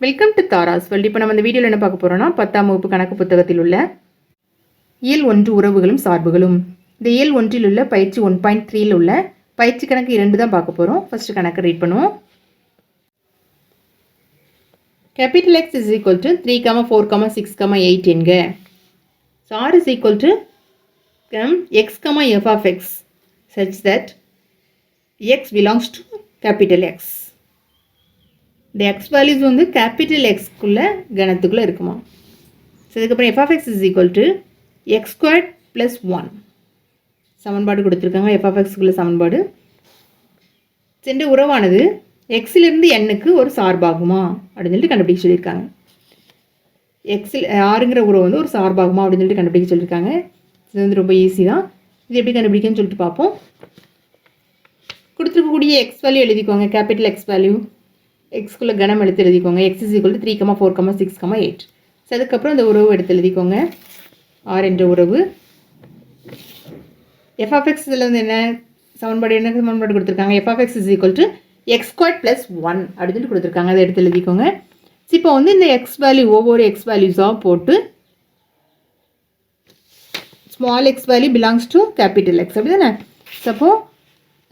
Welcome to Tara's well இப்போ நம்ம இந்த வீடியோவில் என்ன பார்க்க போகிறோம்னா பத்தாம் வகுப்பு கணக்கு புத்தகத்தில் உள்ள இயல் ஒன்று உறவுகளும் சார்புகளும். இந்த இயல் ஒன்றில் உள்ள பயிற்சி ஒன் பாயிண்ட் த்ரீயில் உள்ள பயிற்சி கணக்கு இரண்டு தான் பார்க்க போகிறோம் ஃபர்ஸ்ட் கணக்கு ரீட் பண்ணுவோம். Capital X is equal to three comma four comma six comma eight என்க. R is equal to X comma F of X such that X belongs to capital X இந்த எக்ஸ் வேல்யூஸ் வந்து capital எக்ஸ்க்குள்ளே கணத்துக்குள்ளே இருக்குமா? So இதுக்கப்புறம் F of X is equal to X square plus one சமன்பாடு கொடுத்துருக்காங்க. F of சமன்பாடு. சென்ற உறவானது எக்ஸிலிருந்து எண்ணுக்கு ஒரு சார்பாகுமா? அப்படின்னு சொல்லிட்டு கண்டுபிடிக்க சொல்லியிருக்காங்க. எக்ஸில் ஆறுங்கிற உறவு வந்து ஒரு சார்பாகுமா? அப்படின்னு சொல்லிட்டு கண்டுபிடிக்க சொல்லியிருக்காங்க. இது வந்து ரொம்ப ஈஸி தான். இது எப்படி கண்டுபிடிக்கன்னு சொல்லிட்டு பார்ப்போம். கொடுத்துருக்கக்கூடிய எக்ஸ் வேல்யூ எழுதிக்கோங்க. கேபிட்டல் எக்ஸ் வேல்யூ எக்ஸ்குள்ளே கணம் எடுத்து எழுதிக்கோங்க. X is equal three comma four comma six comma eight so அதுக்கப்புறம் இந்த உறவு எடுத்து எழுதிக்கோங்க. ஆர் என்ற உறவு. எஃப்எஃப்எக்ஸ் இதில் வந்து என்ன? சமன்பாடு என்ன சமன்பாடு கொடுத்துருக்காங்க? F of X is equal to X square plus one அப்படின்னு கொடுத்துருக்காங்க. அதை எடுத்து எழுதிக்கோங்க. இப்போ வந்து இந்த எக்ஸ் வேல்யூ ஒவ்வொரு எக்ஸ் வேல்யூஸாக போட்டு small X value belongs to capital X அப்படி தானே சப்போ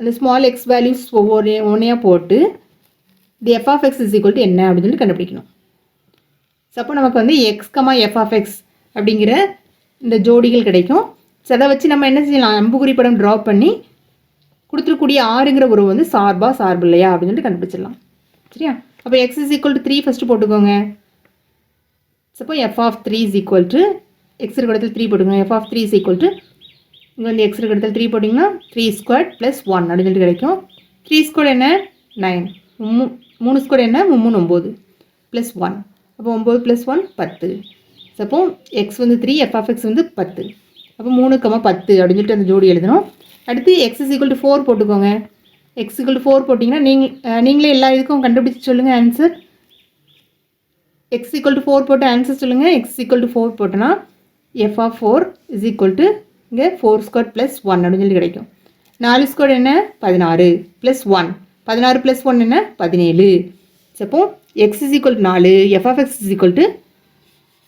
அந்த ஸ்மால் எக்ஸ் வேல்யூஸ் ஒவ்வொரு ஒன்றையாக போட்டு the F of X is equal to என்ன அப்படின்னு சொல்லி கண்டுபிடிக்கணும். சப்போ நமக்கு வந்து X comma F of X அப்படிங்கிற இந்த ஜோடிகள் கிடைக்கும். ஸோ அதை வச்சு நம்ம என்ன செய்யலாம்? அம்புகுறி படம் ட்ரா பண்ணி கொடுத்துருக்கூடிய ஆறுங்கிற உறவு வந்து சார்பா சார்பு இல்லையா அப்படின்னு சொல்லிட்டு கண்டுபிடிச்சிடலாம். சரியா? அப்போ X is equal to three first போட்டுக்கோங்க. Suppose F of three is equal to X இருக்கிற இடத்துல த்ரீ போட்டுக்கோங்க. F of three is equal to இங்கே வந்து எக்ஸ் இருக்கிற இடத்துல த்ரீ போட்டிங்கன்னா த்ரீ ஸ்கொயர் ப்ளஸ் ஒன் அப்படின்னு சொல்லிட்டு கிடைக்கும். த்ரீ ஸ்கொயர் என்ன? நைன் மூ மூணு ஸ்கொயர் என்ன? மூணு ஒம்பது ப்ளஸ் ஒன் அப்போ ஒம்பது ப்ளஸ் ஒன் பத்து. அப்போ எக்ஸ் வந்து த்ரீ எஃப் ஆஃப் எக்ஸ் வந்து பத்து. அப்போ மூணு கம்மா பத்து அப்படின்னு சொல்லிட்டு அந்த ஜோடி எழுதணும். அடுத்து X is equal to four போட்டுக்கோங்க. எக்ஸ் ஈக்குவல் டு ஃபோர் போட்டிங்கன்னா நீங்கள் நீங்களே எல்லா இதுக்கும் கண்டுபிடிச்சு சொல்லுங்கள் answer X equal to four போட்டு ஆன்சர் சொல்லுங்கள் எக்ஸ் ஈக்குவல் டு ஃபோர் போட்டோன்னா F of four is equal to இங்கே ஃபோர் ஸ்கொயர் ப்ளஸ் ஒன் அப்படின்னு சொல்லி கிடைக்கும். நாலு ஸ்கொயர் என்ன? பதினாறு. ப்ளஸ் ஒன் பதினாறு ப்ளஸ் ஒன் என்ன பதினேழு அப்போ எக்ஸ் இஸ் ஈக்குவல் நாலு F of X is equal to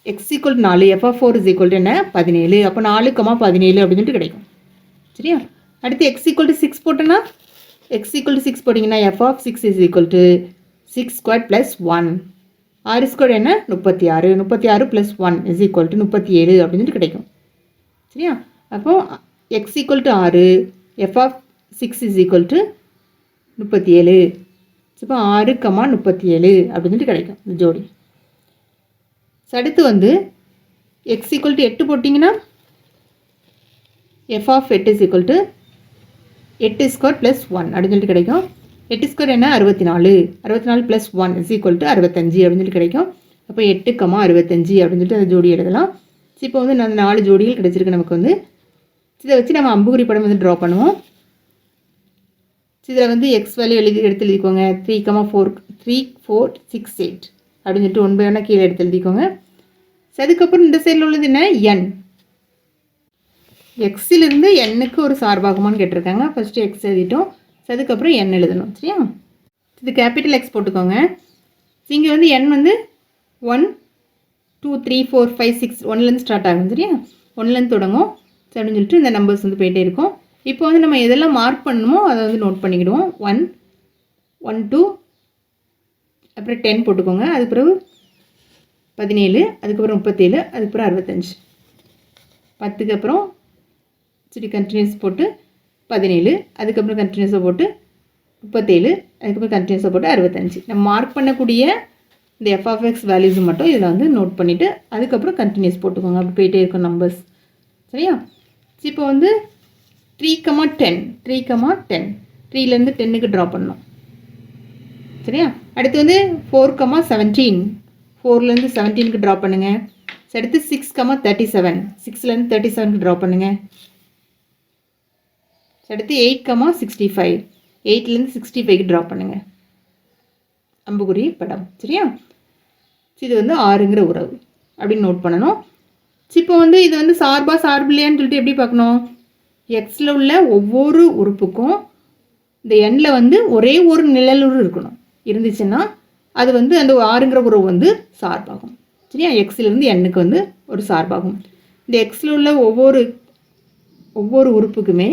X equal நாலு F of four is equal to என்ன பதினேழு அப்போ நாலு கமா பதினேழு அப்படின்னு சொல்லிட்டு கிடைக்கும் சரியா அடுத்து எக்ஸ் ஈக்குவல் டு சிக்ஸ் போட்டோன்னா எக்ஸ் ஈக்குவல் டு சிக்ஸ் போட்டிங்கன்னா F of six is equal to six square plus one ஆறு ஸ்கொயர் என்ன முப்பத்தி ஆறு முப்பத்தி ஆறு plus one is equal to முப்பத்தி ஏழு அப்படின்னு சொல்லிட்டு கிடைக்கும் சரியா அப்போ எக்ஸ் ஈக்குவல் டு ஆறு F of six is equal to முப்பத்தி ஏழு. இப்போ ஆறு கமா முப்பத்தி ஏழு அப்படின்னு சொல்லிட்டு கிடைக்கும் இந்த ஜோடி. அடுத்து வந்து எக்ஸ் ஈக்குவல் டு எட்டு போட்டிங்கன்னா எஃப் ஆஃப் எட்டு இஸ் ஈக்குவல் டு எட்டு ஸ்கொயர் ப்ளஸ் ஒன் அப்படின்னு சொல்லிட்டு கிடைக்கும். எட்டு ஸ்கொயர் என்ன? அறுபத்தி நாலு. அறுபத்தி நாலு plus one is equal to அறுபத்தஞ்சு அப்படின்னு சொல்லிட்டு கிடைக்கும். அப்போ எட்டு கமா அறுபத்தஞ்சு அப்படின்னு சொல்லிட்டு அந்த ஜோடி எழுதலாம். இப்போ வந்து அந்த நாலு ஜோடிகள் கிடச்சிருக்கு நமக்கு வந்து. இதை வச்சு நம்ம அம்புகுறி படம் வந்து ட்ரா பண்ணுவோம். இதில் வந்து எக்ஸ் வேல்யூ எழுதி எடுத்து எழுதிக்கோங்க. Three comma four three four six eight அப்படின்னு சொல்லிட்டு ஒன் பை ஒன்னாக கீழே எடுத்து எழுதிக்கோங்க. ஸோ அதுக்கப்புறம் இந்த சைடில் உள்ளது என்ன? என் எக்ஸிலிருந்து எண்ணுக்கு ஒரு சார்பாகுமான்னு கேட்டிருக்காங்க. ஃபஸ்ட்டு எக்ஸ் எழுதிட்டோம். ஸோ அதுக்கப்புறம் என் எழுதணும். சரியா? இது கேபிட்டல் எக்ஸ் போட்டுக்கோங்க. இங்கே வந்து என் வந்து one two three four five six ஒன்லேருந்து ஸ்டார்ட் ஆகும். சரியா? ஒன்லேருந்து தொடங்கும். ஸோ அப்படின்னு சொல்லிட்டு இந்த நம்பர்ஸ் வந்து போயிட்டே இருக்கும். இப்போ வந்து நம்ம எதெல்லாம் மார்க் பண்ணணுமோ அதை வந்து நோட் பண்ணிக்கிடுவோம். ஒன் ஒன் டூ அப்புறம் டென் போட்டுக்கோங்க. அதுக்கு பிறகு பதினேழு அதுக்கப்புறம் முப்பத்தேழு அதுக்கப்புறம் அறுபத்தஞ்சு. பத்துக்கு அப்புறம் சரி கண்டினியூஸ் போட்டு பதினேழு அதுக்கப்புறம் கண்டினியூஸாக போட்டு முப்பத்தேழு அதுக்கப்புறம் கண்டினியூஸாக போட்டு அறுபத்தஞ்சு. நம்ம மார்க் பண்ணக்கூடிய இந்த எஃப்ஆஃப்எக்ஸ் வேல்யூஸ் மட்டும் இதில் வந்து நோட் பண்ணிவிட்டு அதுக்கப்புறம் கண்டினியூஸ் போட்டுக்கோங்க. அப்படி போயிட்டே இருக்கும் நம்பர்ஸ் சரியா? இப்போ வந்து three comma ten three comma ten த்ரீலேருந்து டென்னுக்கு ட்ரா பண்ணணும். சரியா? அடுத்து வந்து ஃபோர் கமா செவன்டீன் ஃபோர்லேருந்து செவன்டீனுக்கு ட்ரா பண்ணுங்கள் அடுத்து சிக்ஸ் கமா தேர்ட்டி செவன் சிக்ஸ்லேருந்து தேர்ட்டி செவனுக்கு ட்ரா பண்ணுங்கள் அடுத்து எயிட் கமா சிக்ஸ்டி ஃபைவ் எயிட்லேருந்து சிக்ஸ்டி ஃபைவ்க்கு ட்ரா பண்ணுங்கள் அம்புகுரி படம். சரியா? இது வந்து ஆறுங்கிற உறவு. அப்படின்னு நோட் பண்ணணும். இப்போ வந்து இது வந்து சார்பா சார்பு இல்லையான்னு சொல்லிட்டு எப்படி பார்க்கணும்? எக்ஸில் உள்ள ஒவ்வொரு உறுப்புக்கும் இந்த எண்ணில் வந்து ஒரே ஒரு நிழலுறு இருக்கணும். இருந்துச்சுன்னா அது வந்து அந்த ஆறுங்கிற உறவு வந்து சார்பாகும். சரியா? எக்ஸிலிருந்து எண்ணுக்கு வந்து ஒரு சார்பாகும். இந்த எக்ஸில் உள்ள ஒவ்வொரு ஒவ்வொரு உறுப்புக்குமே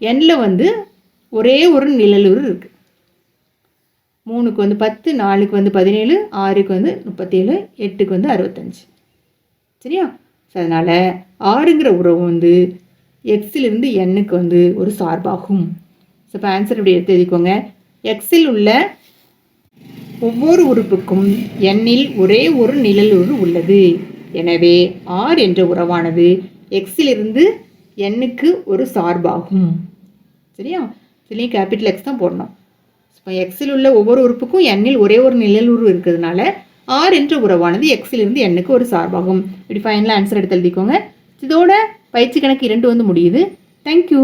எண்ணில் வந்து ஒரே ஒரு நிழலுறு இருக்குது மூணுக்கு வந்து பத்து நாலுக்கு வந்து பதினேழு ஆறுக்கு வந்து முப்பத்தேழு எட்டுக்கு வந்து அறுபத்தஞ்சு. சரியா? ஸோ அதனால் ஆறுங்கிற உறவு வந்து எக்ஸிலிருந்து எண்ணுக்கு வந்து ஒரு சார்பாகும். ஸோ இப்போ ஆன்சர் இப்படி எடுத்து எழுதிக்கோங்க. எக்ஸில் உள்ள ஒவ்வொரு உறுப்புக்கும் எண்ணில் ஒரே ஒரு நிழலுறு உள்ளது. எனவே ஆர் என்ற உறவானது எக்ஸிலிருந்து எண்ணுக்கு ஒரு சார்பாகும். சரியா? இதுலேயும் கேபிட்டல் எக்ஸ் தான் போடணும். இப்போ எக்ஸில் உள்ள ஒவ்வொரு உறுப்புக்கும் எண்ணில் ஒரே ஒரு நிழலுறு இருக்கிறதுனால ஆர் என்ற உறவானது எக்ஸிலிருந்து எண்ணுக்கு ஒரு சார்பாகும். இப்படி ஃபைனலாக ஆன்சர் எடுத்து எழுதிக்கோங்க. இதோட பயிற்சி கணக்கு இரண்டு வந்து முடியுது. தேங்க்யூ